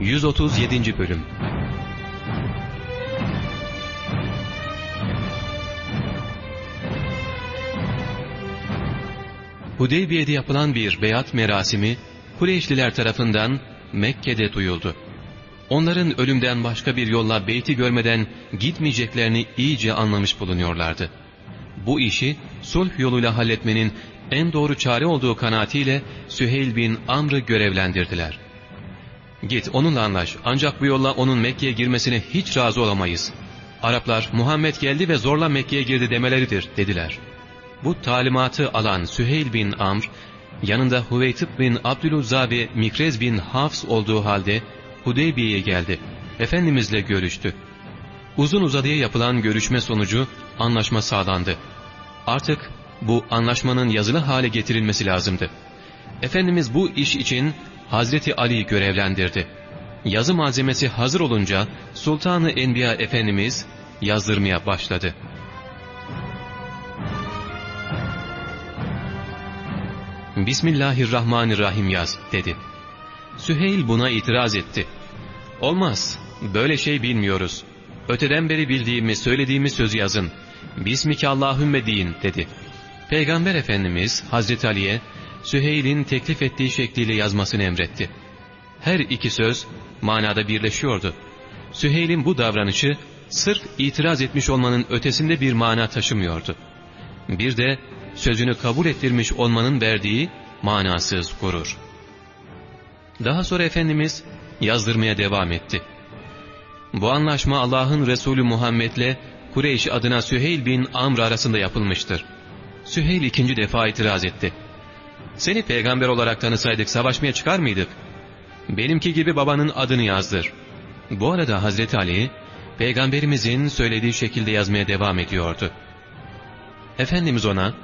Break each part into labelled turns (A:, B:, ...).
A: 137. Bölüm Hudeybiye'de yapılan bir beyat merasimi Kureyşliler tarafından Mekke'de duyuldu. Onların ölümden başka bir yolla beyti görmeden gitmeyeceklerini iyice anlamış bulunuyorlardı. Bu işi sulh yoluyla halletmenin en doğru çare olduğu kanaatiyle Süheyl bin Amr'ı görevlendirdiler. Git onunla anlaş ancak bu yolla onun Mekke'ye girmesine hiç razı olamayız. Araplar Muhammed geldi ve zorla Mekke'ye girdi demeleridir dediler. Bu talimatı alan Süheyl bin Amr, yanında Huveytib bin Abdüluzza ve Mikrez bin Hafs olduğu halde Hudeybiye'ye geldi. Efendimizle görüştü. Uzun uzadıya yapılan görüşme sonucu anlaşma sağlandı. Artık bu anlaşmanın yazılı hale getirilmesi lazımdı. Efendimiz bu iş için Hazreti Ali'yi görevlendirdi. Yazı malzemesi hazır olunca Sultanı Enbiya Efendimiz yazdırmaya başladı. Bismillahirrahmanirrahim yaz dedi. Süheyl buna itiraz etti. Olmaz, böyle şey bilmiyoruz. Öteden beri bildiğimi, söylediğimi sözü yazın. Bismike Allahümme deyin dedi. Peygamber Efendimiz Hazreti Ali'ye Süheyl'in teklif ettiği şekliyle yazmasını emretti. Her iki söz manada birleşiyordu. Süheyl'in bu davranışı sırf itiraz etmiş olmanın ötesinde bir mana taşımıyordu. Bir de sözünü kabul ettirmiş olmanın verdiği manasız gurur. Daha sonra Efendimiz yazdırmaya devam etti. Bu anlaşma Allah'ın Resulü Muhammed'le Kureyş adına Süheyl bin Amr arasında yapılmıştır. Süheyl ikinci defa itiraz etti. Seni peygamber olarak tanısaydık savaşmaya çıkar mıydık? Benimki gibi babanın adını yazdır. Bu arada Hazreti Ali, peygamberimizin söylediği şekilde yazmaya devam ediyordu. Efendimiz ona,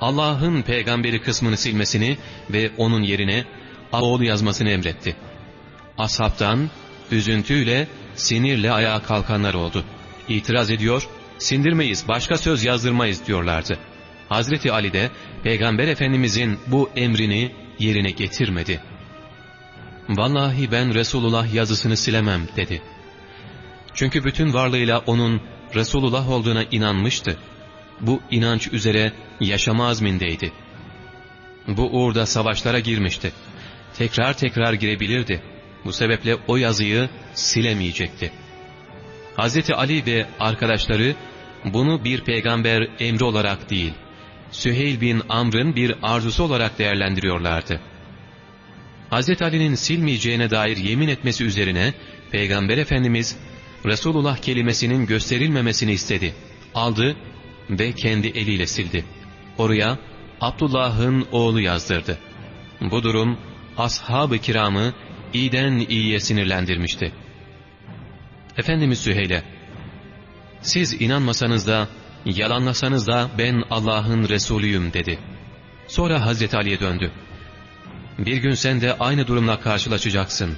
A: Allah'ın peygamberi kısmını silmesini ve onun yerine oğlu yazmasını emretti. Ashabtan üzüntüyle, sinirle ayağa kalkanlar oldu. İtiraz ediyor, sindirmeyiz, başka söz yazdırmayız diyorlardı. Hazreti Ali de Peygamber Efendimizin bu emrini yerine getirmedi. Vallahi ben Resulullah yazısını silemem dedi. Çünkü bütün varlığıyla onun Resulullah olduğuna inanmıştı. Bu inanç üzere yaşama azmindeydi. Bu uğurda savaşlara girmişti. Tekrar tekrar girebilirdi. Bu sebeple o yazıyı silemeyecekti. Hazreti Ali ve arkadaşları bunu bir peygamber emri olarak değil, Süheyl bin Amr'ın bir arzusu olarak değerlendiriyorlardı. Hazreti Ali'nin silmeyeceğine dair yemin etmesi üzerine Peygamber Efendimiz Resulullah kelimesinin gösterilmemesini istedi. Aldı ve kendi eliyle sildi. Oraya Abdullah'ın oğlu yazdırdı. Bu durum ashab-ı kiramı iyiden iyiye sinirlendirmişti. Efendimiz Süheyl'e, siz inanmasanız da, yalanlasanız da ben Allah'ın Resulüyüm dedi. Sonra Hazreti Ali'ye döndü. Bir gün sen de aynı durumla karşılaşacaksın.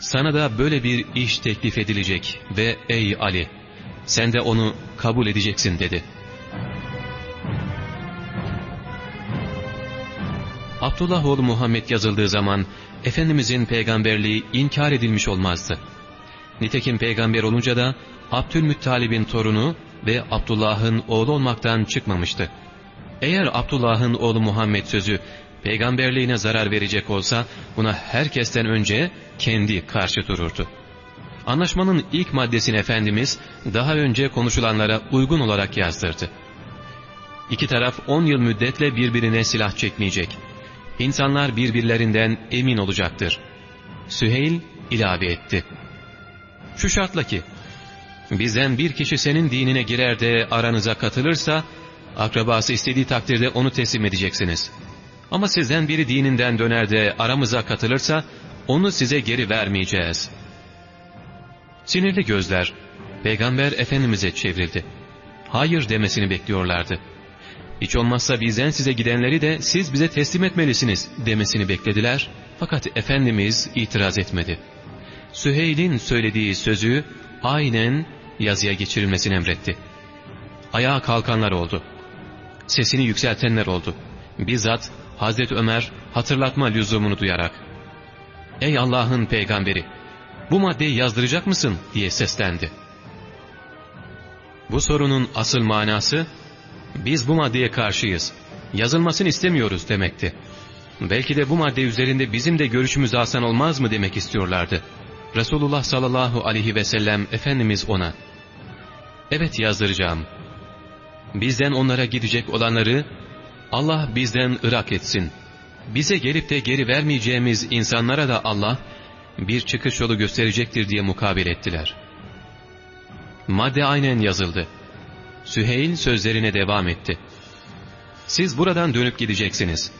A: Sana da böyle bir iş teklif edilecek ve ey Ali, sen de onu kabul edeceksin dedi. Abdullah oğlu Muhammed yazıldığı zaman Efendimizin peygamberliği inkar edilmiş olmazdı. Nitekim peygamber olunca da Abdülmuttalib'in torunu ve Abdullah'ın oğlu olmaktan çıkmamıştı. Eğer Abdullah'ın oğlu Muhammed sözü peygamberliğine zarar verecek olsa buna herkesten önce kendi karşı dururdu. Anlaşmanın ilk maddesini Efendimiz daha önce konuşulanlara uygun olarak yazdırdı. İki taraf on yıl müddetle birbirine silah çekmeyecek. İnsanlar birbirlerinden emin olacaktır. Süheyl ilave etti. Şu şartla ki, bizden bir kişi senin dinine girer de aranıza katılırsa, akrabası istediği takdirde onu teslim edeceksiniz. Ama sizden biri dininden döner de aramıza katılırsa, onu size geri vermeyeceğiz. Sinirli gözler, Peygamber Efendimiz'e çevrildi. Hayır demesini bekliyorlardı. Hiç olmazsa bizden size gidenleri de siz bize teslim etmelisiniz demesini beklediler. Fakat Efendimiz itiraz etmedi. Süheyl'in söylediği sözü aynen yazıya geçirilmesini emretti. Ayağa kalkanlar oldu. Sesini yükseltenler oldu. Bizzat Hazreti Ömer hatırlatma lüzumunu duyarak. Ey Allah'ın peygamberi! bu maddeyi yazdıracak mısın diye seslendi. Bu sorunun asıl manası, biz bu maddeye karşıyız, yazılmasını istemiyoruz demekti. Belki de bu madde üzerinde bizim de görüşümüz alsan olmaz mı demek istiyorlardı. Resulullah sallallahu aleyhi ve sellem Efendimiz ona, evet yazdıracağım. Bizden onlara gidecek olanları Allah bizden ırak etsin. Bize gelip de geri vermeyeceğimiz insanlara da Allah bir çıkış yolu gösterecektir diye mukabil ettiler. Madde aynen yazıldı. Süheyl sözlerine devam etti. Siz buradan dönüp gideceksiniz.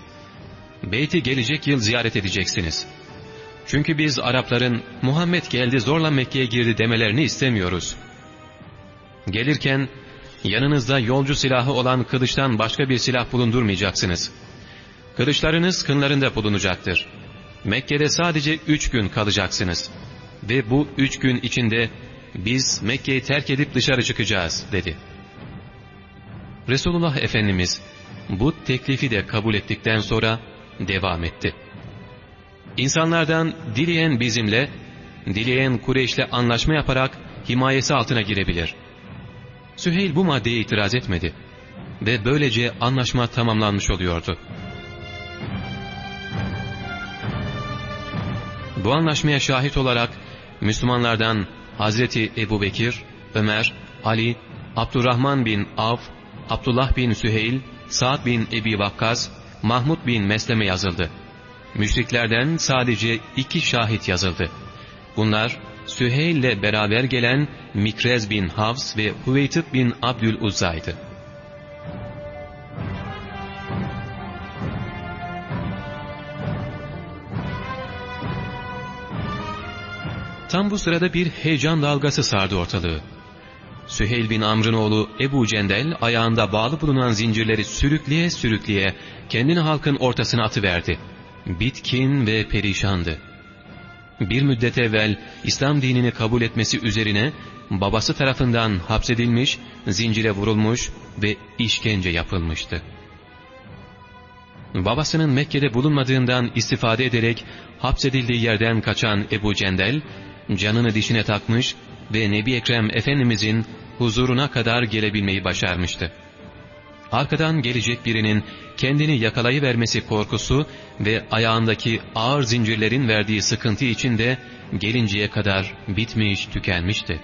A: Beyti gelecek yıl ziyaret edeceksiniz. Çünkü biz Arapların Muhammed geldi zorla Mekke'ye girdi demelerini istemiyoruz. Gelirken yanınızda yolcu silahı olan kılıçtan başka bir silah bulundurmayacaksınız. Kılıçlarınız kınlarında bulunacaktır. Mekke'de sadece üç gün kalacaksınız. Ve bu üç gün içinde biz Mekke'yi terk edip dışarı çıkacağız dedi. Resulullah Efendimiz bu teklifi de kabul ettikten sonra devam etti. İnsanlardan dileyen bizimle, dileyen Kureyş'le anlaşma yaparak himayesi altına girebilir. Süheyl bu maddeye itiraz etmedi ve böylece anlaşma tamamlanmış oluyordu. Bu anlaşmaya şahit olarak Müslümanlardan Hazreti Ebu Bekir, Ömer, Ali, Abdurrahman bin Av, Abdullah bin Süheyl, Sa'd bin Ebi Vakkas, Mahmud bin Mesleme yazıldı. Müşriklerden sadece iki şahit yazıldı. Bunlar Süheyl ile beraber gelen Mikrez bin Havs ve Hüveytib bin Abdül Uzza'ydı. Tam bu sırada bir heyecan dalgası sardı ortalığı. Süheyl bin Amr'ın oğlu Ebu Cendel ayağında bağlı bulunan zincirleri sürükleye sürükleye kendini halkın ortasına atıverdi. Bitkin ve perişandı. Bir müddet evvel İslam dinini kabul etmesi üzerine babası tarafından hapsedilmiş, zincire vurulmuş ve işkence yapılmıştı. Babasının Mekke'de bulunmadığından istifade ederek hapsedildiği yerden kaçan Ebu Cendel, canını dişine takmış ve Nebi Ekrem Efendimizin huzuruna kadar gelebilmeyi başarmıştı. Arkadan gelecek birinin kendini yakalayıvermesi korkusu ve ayağındaki ağır zincirlerin verdiği sıkıntı içinde gelinceye kadar bitmiş tükenmişti.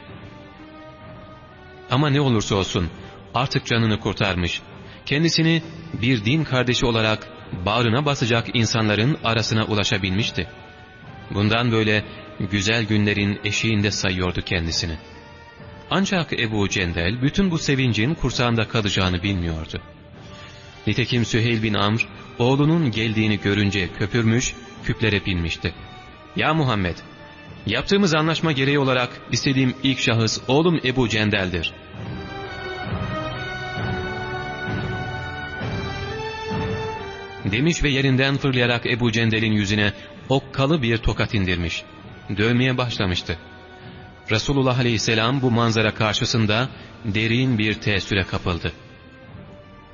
A: Ama ne olursa olsun artık canını kurtarmış, kendisini bir din kardeşi olarak bağrına basacak insanların arasına ulaşabilmişti. Bundan böyle güzel günlerin eşiğinde sayıyordu kendisini. Ancak Ebu Cendel bütün bu sevincin kursağında kalacağını bilmiyordu. Nitekim Süheyl bin Amr oğlunun geldiğini görünce köpürmüş, küplere binmişti. ''Ya Muhammed, yaptığımız anlaşma gereği olarak istediğim ilk şahıs oğlum Ebu Cendel'dir.'' Demiş ve yerinden fırlayarak Ebu Cendel'in yüzüne okkalı bir tokat indirmiş. Dövmeye başlamıştı. Resulullah Aleyhisselam bu manzara karşısında derin bir teessüre kapıldı.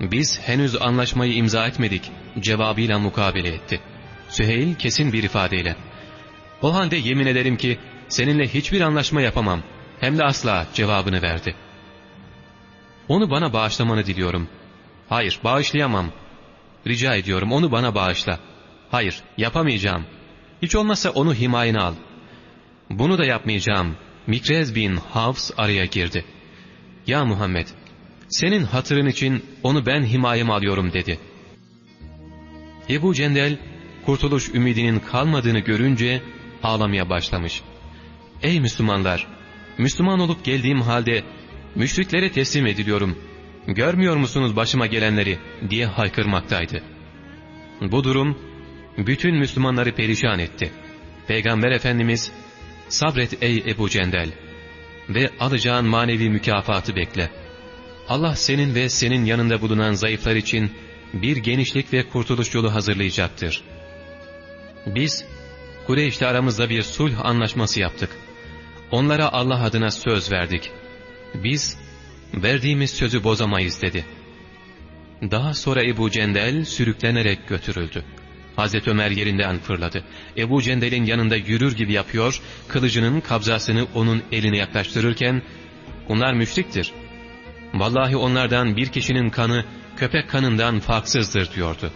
A: Biz henüz anlaşmayı imza etmedik cevabıyla mukabele etti. Süheyl kesin bir ifadeyle. O halde yemin ederim ki seninle hiçbir anlaşma yapamam hem de asla cevabını verdi. Onu bana bağışlamanı diliyorum. Hayır bağışlayamam. Rica ediyorum onu bana bağışla. Hayır yapamayacağım. Hiç olmazsa onu himayene al. Bunu da yapmayacağım. Mikrez bin Havs araya girdi. Ya Muhammed, senin hatırın için onu ben himayeme alıyorum dedi. Ebu Cendel, kurtuluş ümidinin kalmadığını görünce ağlamaya başlamış. Ey Müslümanlar! Müslüman olup geldiğim halde müşriklere teslim ediliyorum. Görmüyor musunuz başıma gelenleri diye haykırmaktaydı. Bu durum bütün Müslümanları perişan etti. Peygamber Efendimiz Sabret ey Ebu Cendel ve alacağın manevi mükafatı bekle. Allah senin ve senin yanında bulunan zayıflar için bir genişlik ve kurtuluş yolu hazırlayacaktır. Biz Kureyş'te aramızda bir sulh anlaşması yaptık. Onlara Allah adına söz verdik. Biz verdiğimiz sözü bozamayız dedi. Daha sonra Ebu Cendel sürüklenerek götürüldü. Hazreti Ömer yerinden fırladı. Ebu Cendel'in yanında yürür gibi yapıyor, kılıcının kabzasını onun eline yaklaştırırken, ''Bunlar müşriktir. Vallahi onlardan bir kişinin kanı köpek kanından farksızdır.'' diyordu.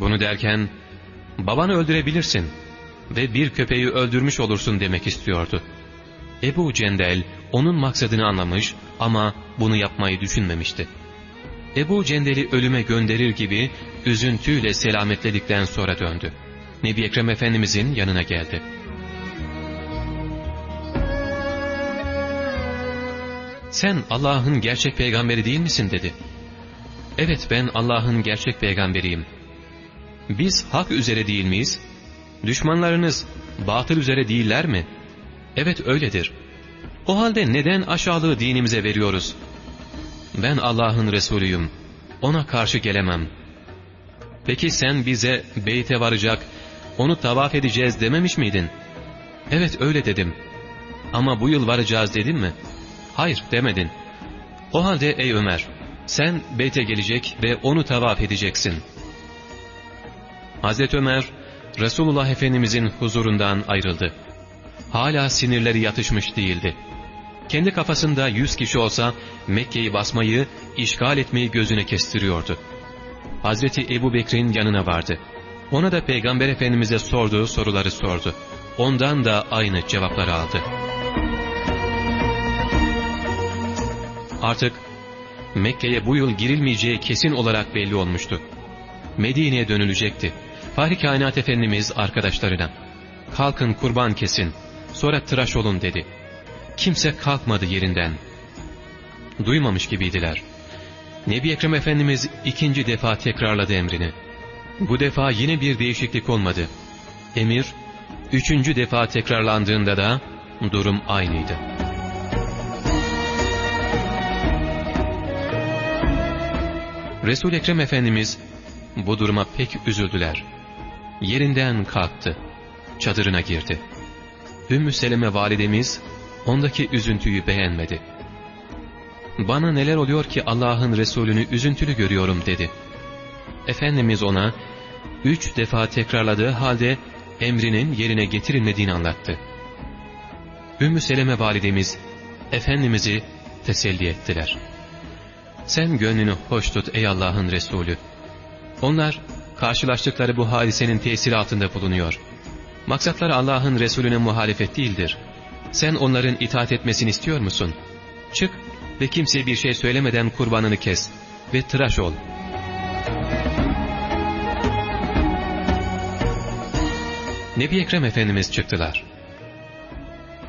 A: Bunu derken, ''Babanı öldürebilirsin ve bir köpeği öldürmüş olursun.'' demek istiyordu. Ebu Cendel onun maksadını anlamış ama bunu yapmayı düşünmemişti. Ebu Cendel'i ölüme gönderir gibi üzüntüyle selametledikten sonra döndü. Nebi Ekrem Efendimizin yanına geldi. Sen Allah'ın gerçek peygamberi değil misin dedi. Evet ben Allah'ın gerçek peygamberiyim. Biz hak üzere değil miyiz? Düşmanlarınız batıl üzere değiller mi? Evet öyledir. O halde neden aşağılığı dinimize veriyoruz? Ben Allah'ın Resulüyüm. Ona karşı gelemem. Peki sen bize beyte varacak, onu tavaf edeceğiz dememiş miydin? Evet öyle dedim. Ama bu yıl varacağız dedim mi? Hayır demedin. O halde ey Ömer, sen beyte gelecek ve onu tavaf edeceksin. Hazreti Ömer, Resulullah Efendimizin huzurundan ayrıldı. Hala sinirleri yatışmış değildi. Kendi kafasında yüz kişi olsa Mekke'yi basmayı, işgal etmeyi gözüne kestiriyordu. Hazreti Ebu Bekir'in yanına vardı. Ona da Peygamber Efendimiz'e sorduğu soruları sordu. Ondan da aynı cevapları aldı. Artık Mekke'ye bu yıl girilmeyeceği kesin olarak belli olmuştu. Medine'ye dönülecekti. Fahri Kainat Efendimiz arkadaşlarına, ''Kalkın kurban kesin, sonra tıraş olun.'' dedi. Kimse kalkmadı yerinden. Duymamış gibiydiler. Nebi Ekrem Efendimiz ikinci defa tekrarladı emrini. Bu defa yine bir değişiklik olmadı. Emir, üçüncü defa tekrarlandığında da durum aynıydı. Resul Ekrem Efendimiz bu duruma pek üzüldüler. Yerinden kalktı. Çadırına girdi. Ümmü Seleme validemiz ondaki üzüntüyü beğenmedi. Bana neler oluyor ki Allah'ın Resulünü üzüntülü görüyorum dedi. Efendimiz ona üç defa tekrarladığı halde emrinin yerine getirilmediğini anlattı. Ümmü Seleme validemiz Efendimiz'i teselli ettiler. Sen gönlünü hoş tut ey Allah'ın Resulü. Onlar karşılaştıkları bu hadisenin tesiri altında bulunuyor. Maksatları Allah'ın Resulüne muhalefet değildir. Sen onların itaat etmesini istiyor musun? Çık ve kimseye bir şey söylemeden kurbanını kes ve tıraş ol. Nebi Ekrem Efendimiz çıktılar.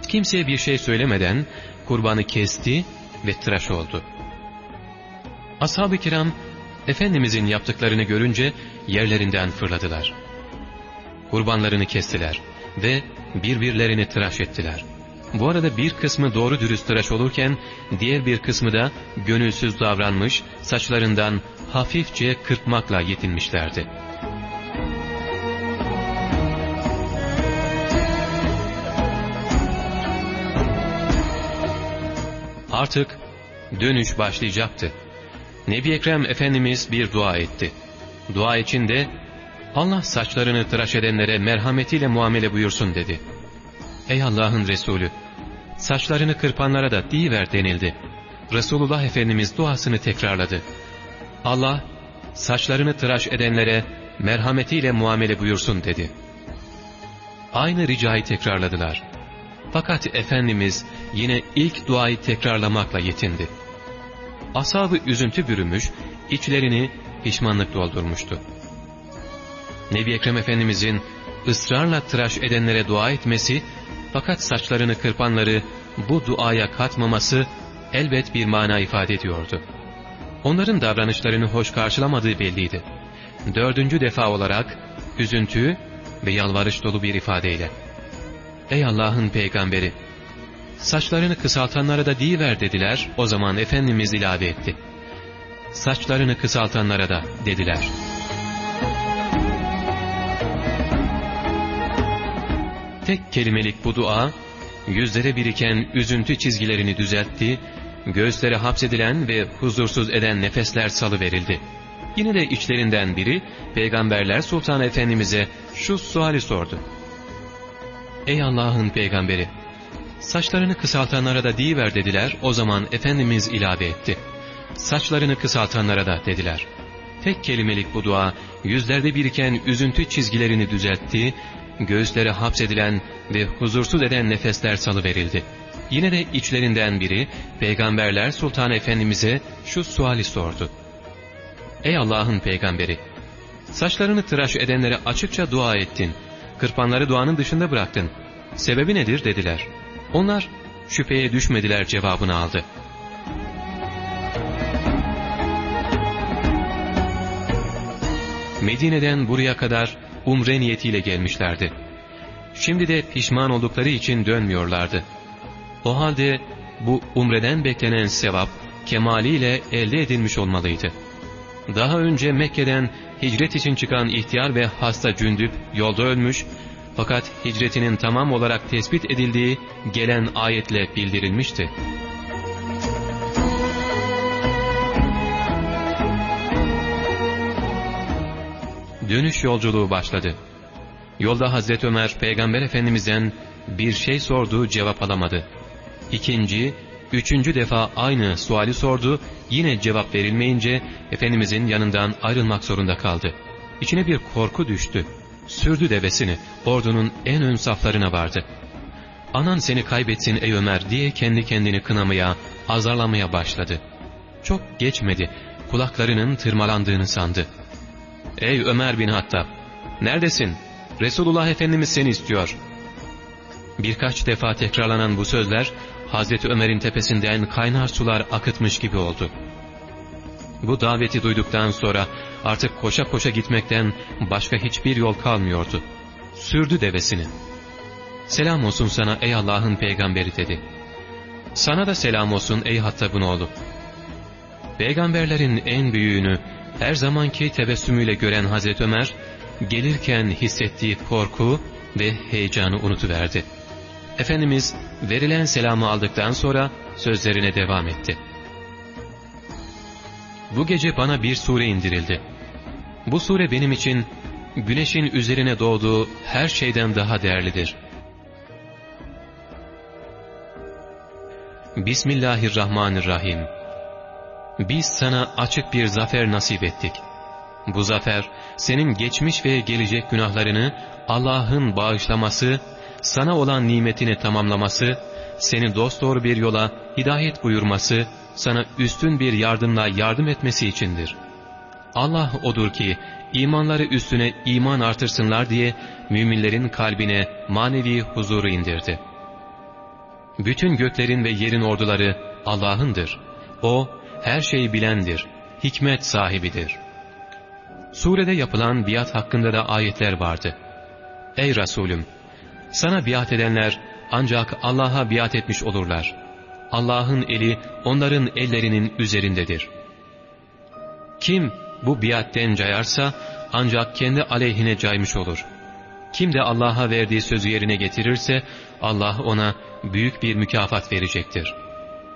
A: Kimseye bir şey söylemeden kurbanı kesti ve tıraş oldu. Ashab-ı kiram Efendimizin yaptıklarını görünce yerlerinden fırladılar. Kurbanlarını kestiler ve birbirlerini tıraş ettiler. Bu arada bir kısmı doğru dürüst tıraş olurken diğer bir kısmı da gönülsüz davranmış, saçlarından hafifçe kırpmakla yetinmişlerdi. Artık dönüş başlayacaktı. Nebi Ekrem Efendimiz bir dua etti. Dua içinde Allah saçlarını tıraş edenlere merhametiyle muamele buyursun dedi. Ey Allah'ın Resulü! Saçlarını kırpanlara da diyiver denildi. Resulullah Efendimiz duasını tekrarladı. Allah, saçlarını tıraş edenlere merhametiyle muamele buyursun dedi. Aynı ricayı tekrarladılar. Fakat Efendimiz yine ilk duayı tekrarlamakla yetindi. Asabı üzüntü bürümüş, içlerini pişmanlık doldurmuştu. Nebi Ekrem Efendimizin ısrarla tıraş edenlere dua etmesi, fakat saçlarını kırpanları bu duaya katmaması elbet bir mana ifade ediyordu. Onların davranışlarını hoş karşılamadığı belliydi. Dördüncü defa olarak üzüntü ve yalvarış dolu bir ifadeyle. Ey Allah'ın peygamberi! Saçlarını kısaltanlara da diyiver dediler, o zaman Efendimiz ilave etti. Saçlarını kısaltanlara da dediler. Tek kelimelik bu dua, yüzlere biriken üzüntü çizgilerini düzeltti, göğüslere hapsedilen ve huzursuz eden nefesler salı verildi. Yine de içlerinden biri Peygamberler Sultan Efendimiz'e şu suali sordu. Ey Allah'ın peygamberi! Saçlarını kısaltanlara da deyiver dediler. O zaman Efendimiz ilave etti. Saçlarını kısaltanlara da dediler. Tek kelimelik bu dua yüzlerde biriken üzüntü çizgilerini düzeltti, göğüslere hapsedilen ve huzursuz eden nefesler salıverildi. Yine de içlerinden biri Peygamberler Sultan Efendimiz'e şu suali sordu. Ey Allah'ın peygamberi! Saçlarını tıraş edenlere açıkça dua ettin. Kırpanları duanın dışında bıraktın. Sebebi nedir dediler. Onlar şüpheye düşmediler cevabını aldı. Medine'den buraya kadar umre niyetiyle gelmişlerdi. Şimdi de pişman oldukları için dönmüyorlardı. O halde bu umreden beklenen sevap kemaliyle elde edilmiş olmalıydı. Daha önce Mekke'den hicret için çıkan ihtiyar ve hasta cündüp yolda ölmüş fakat hicretinin tamam olarak tespit edildiği gelen ayetle bildirilmişti. Dönüş yolculuğu başladı. Yolda Hazreti Ömer Peygamber Efendimiz'den bir şey sordu cevap alamadı. İkinci, üçüncü defa aynı suali sordu yine cevap verilmeyince Efendimizin yanından ayrılmak zorunda kaldı. İçine bir korku düştü. Sürdü devesini ordunun en ön saflarına vardı. Anan seni kaybetsin ey Ömer diye kendi kendini kınamaya, azarlamaya başladı. Çok geçmedi kulaklarının tırmalandığını sandı. Ey Ömer bin Hattab! Neredesin? Resulullah Efendimiz seni istiyor. Birkaç defa tekrarlanan bu sözler Hazreti Ömer'in tepesinden kaynar sular akıtmış gibi oldu. Bu daveti duyduktan sonra artık koşa koşa gitmekten başka hiçbir yol kalmıyordu. Sürdü devesini. Selam olsun sana ey Allah'ın peygamberi dedi. Sana da selam olsun ey Hattab'ın oğlu. Peygamberlerin en büyüğünü her zamanki tebessümüyle gören Hazreti Ömer, gelirken hissettiği korku ve heyecanı unutuverdi. Efendimiz verilen selamı aldıktan sonra sözlerine devam etti. Bu gece bana bir sure indirildi. Bu sure benim için güneşin üzerine doğduğu her şeyden daha değerlidir. Bismillahirrahmanirrahim. Biz sana açık bir zafer nasip ettik. Bu zafer, senin geçmiş ve gelecek günahlarını Allah'ın bağışlaması, sana olan nimetini tamamlaması, seni dosdoğru bir yola hidayet buyurması, sana üstün bir yardımla yardım etmesi içindir. Allah odur ki, imanları üstüne iman artırsınlar diye müminlerin kalbine manevi huzuru indirdi. Bütün göklerin ve yerin orduları Allah'ındır. O, her şeyi bilendir, hikmet sahibidir. Surede yapılan biat hakkında da ayetler vardı. Ey Resulüm! Sana biat edenler ancak Allah'a biat etmiş olurlar. Allah'ın eli onların ellerinin üzerindedir. Kim bu biatten cayarsa ancak kendi aleyhine caymış olur. Kim de Allah'a verdiği sözü yerine getirirse Allah ona büyük bir mükafat verecektir.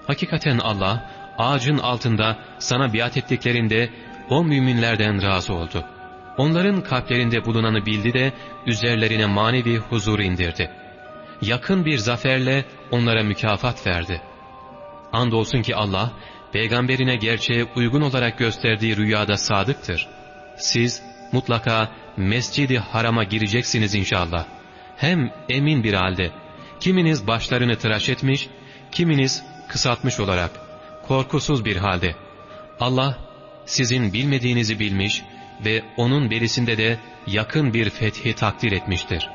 A: Hakikaten Allah ağacın altında sana biat ettiklerinde o müminlerden razı oldu. Onların kalplerinde bulunanı bildi de üzerlerine manevi huzur indirdi. Yakın bir zaferle onlara mükafat verdi. Andolsun ki Allah, peygamberine gerçeğe uygun olarak gösterdiği rüyada sadıktır. Siz mutlaka mescidi harama gireceksiniz inşallah. Hem emin bir halde, kiminiz başlarını tıraş etmiş, kiminiz kısaltmış olarak, korkusuz bir halde. Allah sizin bilmediğinizi bilmiş ve onun berisinde de yakın bir fethi takdir etmiştir.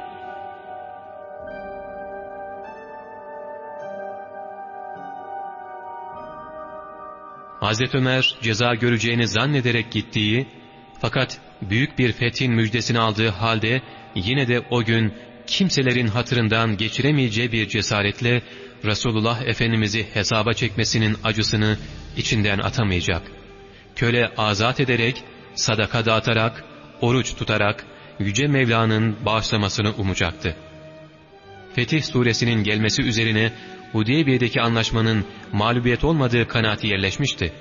A: Hazreti Ömer ceza göreceğini zannederek gittiği fakat büyük bir fethin müjdesini aldığı halde yine de o gün kimselerin hatırından geçiremeyeceği bir cesaretle Resulullah Efendimiz'i hesaba çekmesinin acısını içinden atamayacak. Köle azat ederek, sadaka dağıtarak, oruç tutarak Yüce Mevla'nın bağışlamasını umacaktı. Fetih suresinin gelmesi üzerine Hudeybiye'deki anlaşmanın mağlubiyet olmadığı kanaati yerleşmişti.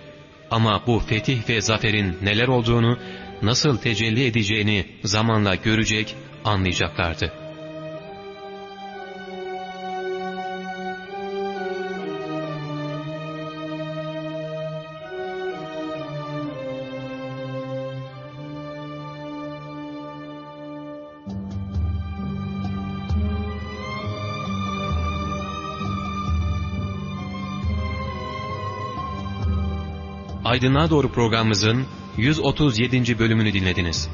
A: Ama bu fetih ve zaferin neler olduğunu, nasıl tecelli edeceğini zamanla görecek, anlayacaklardı. Aydınlığa Doğru programımızın 137. bölümünü dinlediniz.